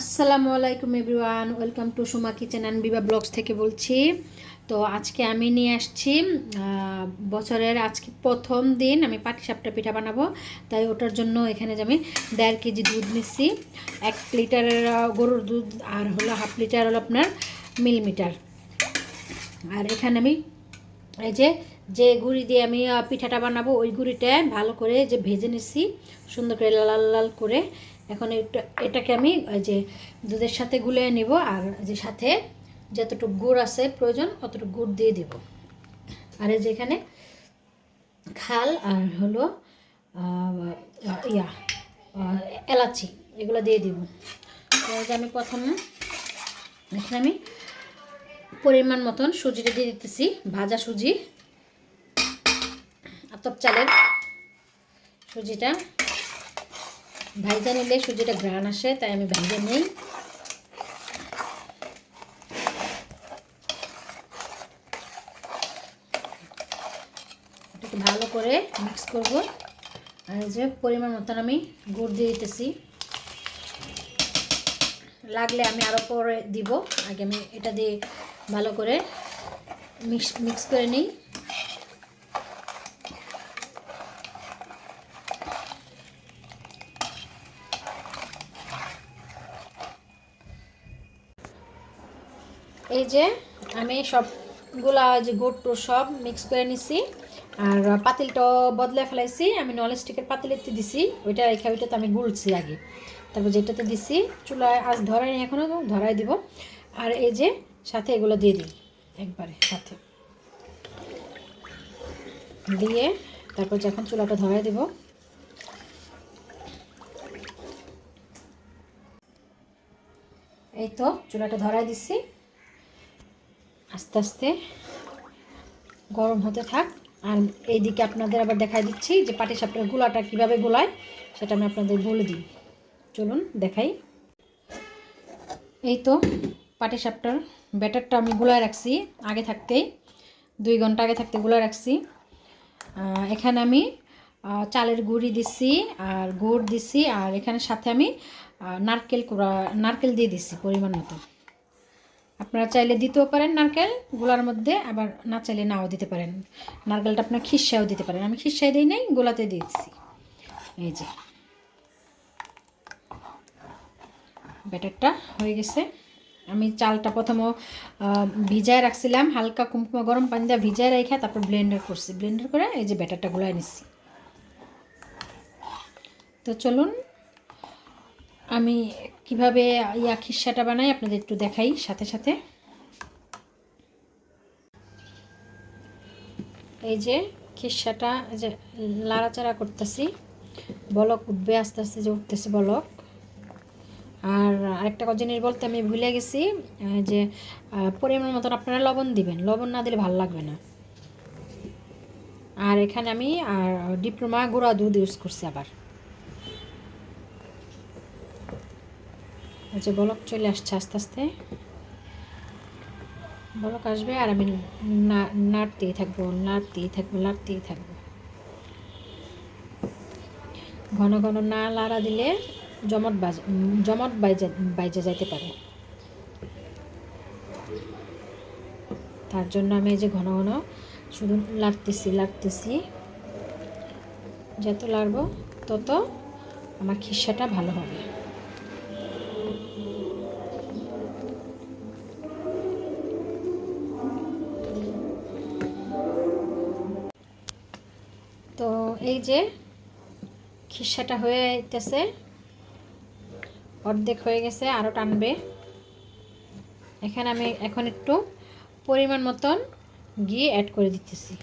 আসসালামু আলাইকুম everyone, welcome to Suma Kitchen and Biba Blogs থেকে বলছি। তো আজকে আমি নিয়ে আসছি বছরের আজকে প্রথম দিন আমি পাটিসাপটা পিঠা বানাবো। তাই ওটার জন্য এখানে আমি দেড় কেজি দুধ নিচ্ছি এক লিটারের গরুর দুধ আর হলো হাফ লিটার হলো আপনার মিলিমিটার। আর এখানে আমি এই যে যে গুড়ি দিয়ে আমি পিঠাটা বানাবো, ওই গুঁড়িটা ভালো করে যে ভেজে নিচ্ছি সুন্দর করে লাল লাল করে। এখন এটা এটাকে আমি যে দুধের সাথে গুলে নিব আর যে সাথে যতটুকু গুড় আছে প্রয়োজন অতটুকু গুড় দিয়ে দিব। আর এই যে এখানে খাল আর হলো ইয়া এলাচি, এগুলো দিয়ে দিব। আমি প্রথম এখানে আমি পরিমাণ মতন সুজিটা দিয়ে দিতেছি, ভাজা সুজি, আতপ চালের সুজিটা। ভাইজা নিলে সুজিটা ঘ্রাণ আসে, তাই আমি ভাইজা নেই। ভালো করে মিক্স করব। আর যে পরিমাণ মতন আমি গুড় দিয়ে দিতেছি। লাগলে আমি আরও পরে দিব। আগে আমি এটা দিয়ে ভালো করে মিক্স মিক্স করে নিই। এই যে আমি সবগুলা যে গুড় টুড় সব মিক্স করে নিছি, আর পাতিলটা বদলে ফেলাইছি, আমি ননস্টিকের পাতিলেতে দিছি, ওইটা রেখে ওইটাতে আমি গুলছি আগে। তারপর যেটাতে দিছি, চুলায় আজ ধরাই নি এখনও ধরাই দিব। আর এই যে সাথে এগুলো দিয়ে দিই, একবারে সাথে। দিয়ে তারপর যখন চুলাটা ধরাই দিব, এই তো চুলাটা ধরাই দিচ্ছি আস্তে আস্তে গরম হতে থাক। আর এইদিকে আপনাদের আবার দেখাই দিচ্ছি যে পাটি সাপটার গোলাটা কীভাবে গোলায়, সেটা আমি আপনাদের বলে দিই। চলুন দেখাই। এই তো পাটি সাপটার ব্যাটারটা আমি গুলায় রাখছি, আগে থাকতেই, দুই ঘণ্টা আগে থাকতে গুলায় রাখছি। এখানে আমি চালের গুঁড়ি দিছি আর গুড় দিছি আর এখানে সাথে আমি নারকেল কুড়া- নারকেল দিয়ে দিছি পরিমাণ মতো। আপনারা চাইলে দিতেও পারেন নারকেল, গোলার মধ্যে আবার না চাইলে নাও দিতে পারেন। নারকেলটা আপনার খিসাও দিতে পারেন। আমি খিসাই দিই নাই, গোলাতে দিয়েছি। এই যে। ব্যাটারটা হয়ে গেছে। আমি চালটা প্রথমে ভিজায় রাখছিলাম, হালকা কুমকুমা গরম পানি দিয়ে ভিজায় রেখে তারপর ব্লেন্ডার করছি। ব্লেন্ডার করে এই যে ব্যাটারটা গুলায় নিচ্ছি। তো চলুন আমি কীভাবে ইয়া খিসাটা বানাই আপনাদের একটু দেখাই সাথে সাথে। এই যে খিসাটা যে লাড়াচাড়া করতেছি। বলক উঠবে, আস্তে আস্তে যে উঠতেছে বলক। আর আরেকটা জিনিস বলতে আমি ভুলে গেছি যে পরিমাণ মতন আপনারা লবণ দিবেন। লবণ না দিলে ভালো লাগবে না। আর এখানে আমি, আর ডিপ্লোমা গুঁড়া দুধ ইউজ করছি আবার। যে বলক চলে আসছে আস্তে আস্তে। বলক আসবে আর আমি নাড়তেই থাকব নাড়তেই থাকব নাড়তেই থাকব। ঘন ঘন না লাড়া দিলে জমট বাজ, জমট বাইজা বাইজা যাইতে পারে। তার জন্য আমি এই যে ঘন ঘন শুধু লাড়তেছি লাড়তেছি যত লাড়বো তত আমার খিসাটা ভালো হবে। এই যে খিসাটা হয়ে আইতেছে, অর্ধেক হয়ে গেছে আরও টানবে। এখানে আমি এখন একটু পরিমাণ মতন ঘি অ্যাড করে দিতেছি।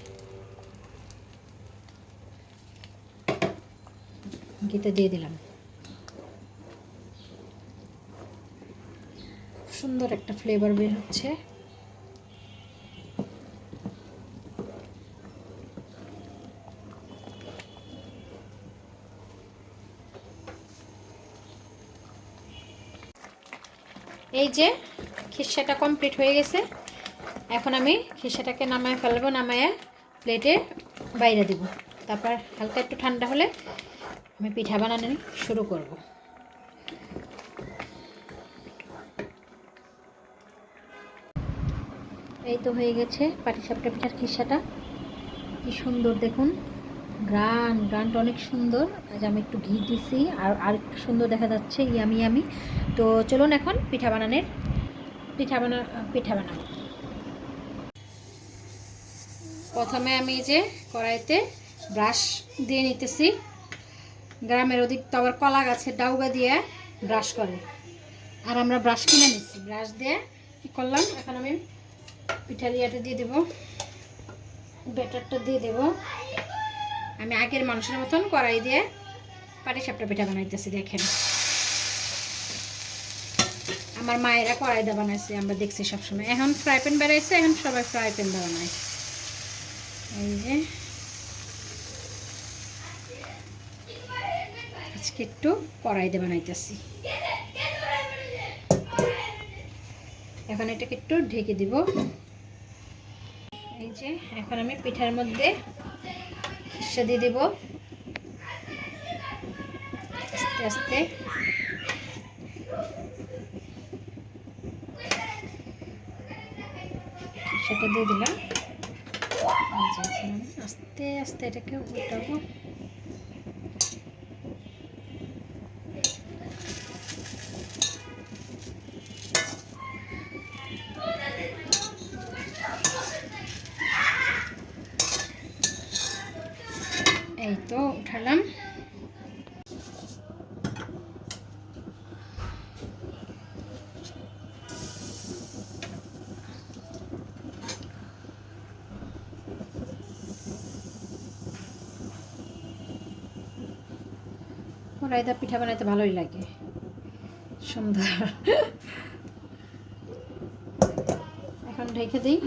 ঘিটা দিয়ে দিলাম। সুন্দর একটা ফ্লেভার বের হচ্ছে। এই যে খিসাটা কমপ্লিট হয়ে গেছে। এখন আমি খিসাটাকে নামায় ফেলব, নামায় প্লেটে বাইরে দেব। তারপর হালকা একটু ঠান্ডা হলে আমি পিঠা বানানো শুরু করব। এই তো হয়ে গেছে পাটিসাপটা পিঠার খিসাটা কি সুন্দর দেখুন। গ্রান, গ্রানটা অনেক সুন্দর। আজ আমি একটু ঘি দিছি, আর আর একটু সুন্দর দেখা যাচ্ছে, ইয়ামি আমি তো চলুন এখন পিঠা বানানোর, পিঠা বানা, পিঠা বানাবো। প্রথমে আমি যে কড়াইতে ব্রাশ দিয়ে নিতেছি। গ্রামের ওদিক তো আবার কলা গাছের ডাউগা দিয়ে ব্রাশ করে। আর আমরা ব্রাশ কিনে নিচ্ছি ব্রাশ দিয়ে কী করলাম? এখন আমি ইয়াটা দিয়ে দেবো। ব্যাটারটা দিয়ে দেব। আমি আগের মানুষের মতন কড়াই দিয়ে পাটি সাপটা পিঠা বানাইতেছি, দেখেন। আমার মায়েরা কড়াই দিয়ে বানাইছে, আমরা দেখছি সবসময়। এখন ফ্রাই প্যান বেড়াইছে এখন সবাই ফ্রাই প্যান বানায়। এই যে। আজকে একটু কড়াই দিয়ে বানাইতেছি। এখন এটাকে একটু ঢেকে দিব। এই যে, এখন আমি পিঠার মধ্যে দিয়ে দেব। আস্তে আস্তে। সেটা দিয়ে দিলাম। আস্তে আস্তে এটাকে উল্টাবো। এই তো উঠালাম। রায়দা পিঠা বানাইতে ভালোই লাগে। সুন্দর। এখন রেখে দিই।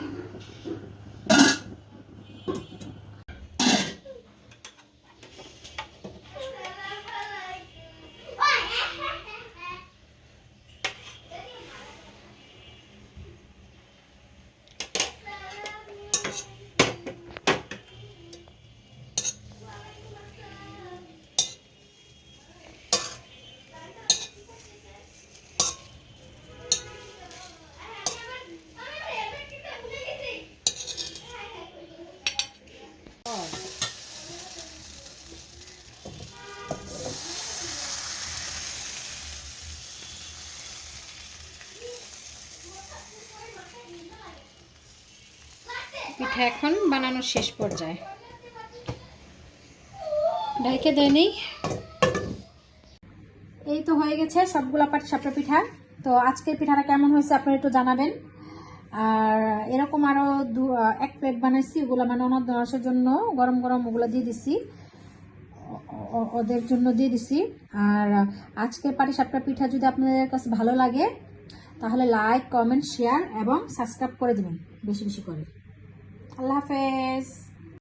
পিঠা এখন বানানোর শেষ পর্যায়ে। ঢাইকে দেয়নি এই তো হয়ে গেছে সবগুলা পাটি সাপটা পিঠা। তো আজকের পিঠাটা কেমন হয়েছে আপনারা একটু জানাবেন। আর এরকম আরও দু, এক প্লেট বানাইছি, ওগুলো মানে ওনার দশার জন্য। গরম গরম ওগুলো দিয়ে দিছি। ওদের জন্য দিয়ে দিছি। আর আজকের পাটি সাপটা পিঠা যদি আপনাদের কাছে ভালো লাগে, তাহলে লাইক কমেন্ট শেয়ার এবং সাবস্ক্রাইব করে দেবেন, বেশি বেশি করে। আল্লাহ হাফেজ।